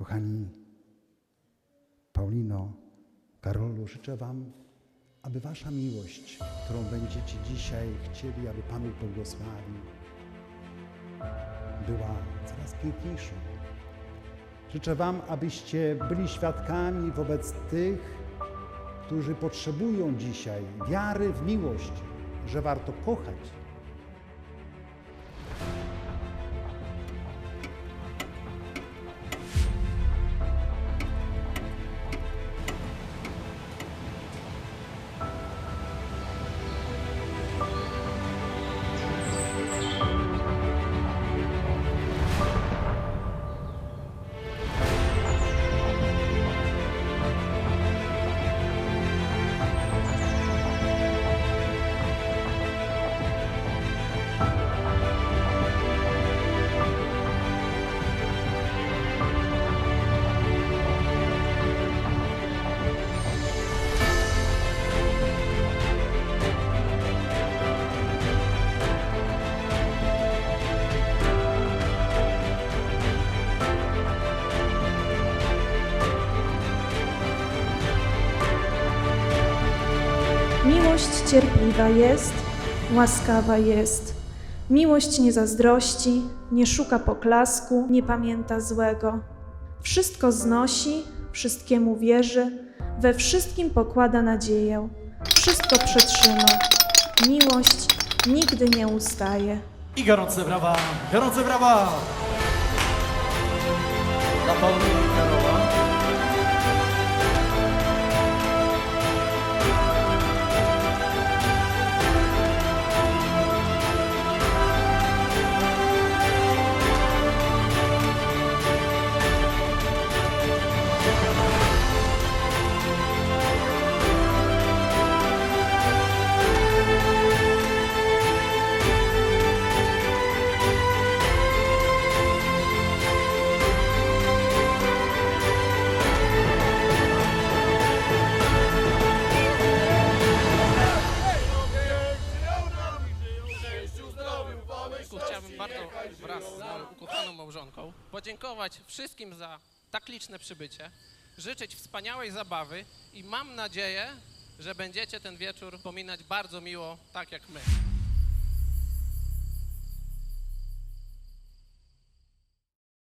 Kochani, Paulino, Karolu, życzę Wam, aby Wasza miłość, którą będziecie dzisiaj chcieli, aby Pan błogosławił, była coraz piękniejszą. Życzę Wam, abyście byli świadkami wobec tych, którzy potrzebują dzisiaj wiary w miłość, że warto kochać. Miłość cierpliwa jest, łaskawa jest. Miłość nie zazdrości, nie szuka poklasku, nie pamięta złego. Wszystko znosi, wszystkiemu wierzy, we wszystkim pokłada nadzieję. Wszystko przetrzyma. Miłość nigdy nie ustaje. I gorące brawa, gorące brawa! Dla Pauliny Karola. Bardzo wraz z moją ukochaną małżonką podziękować wszystkim za tak liczne przybycie, życzyć wspaniałej zabawy i mam nadzieję, że będziecie ten wieczór wspominać bardzo miło, tak jak my.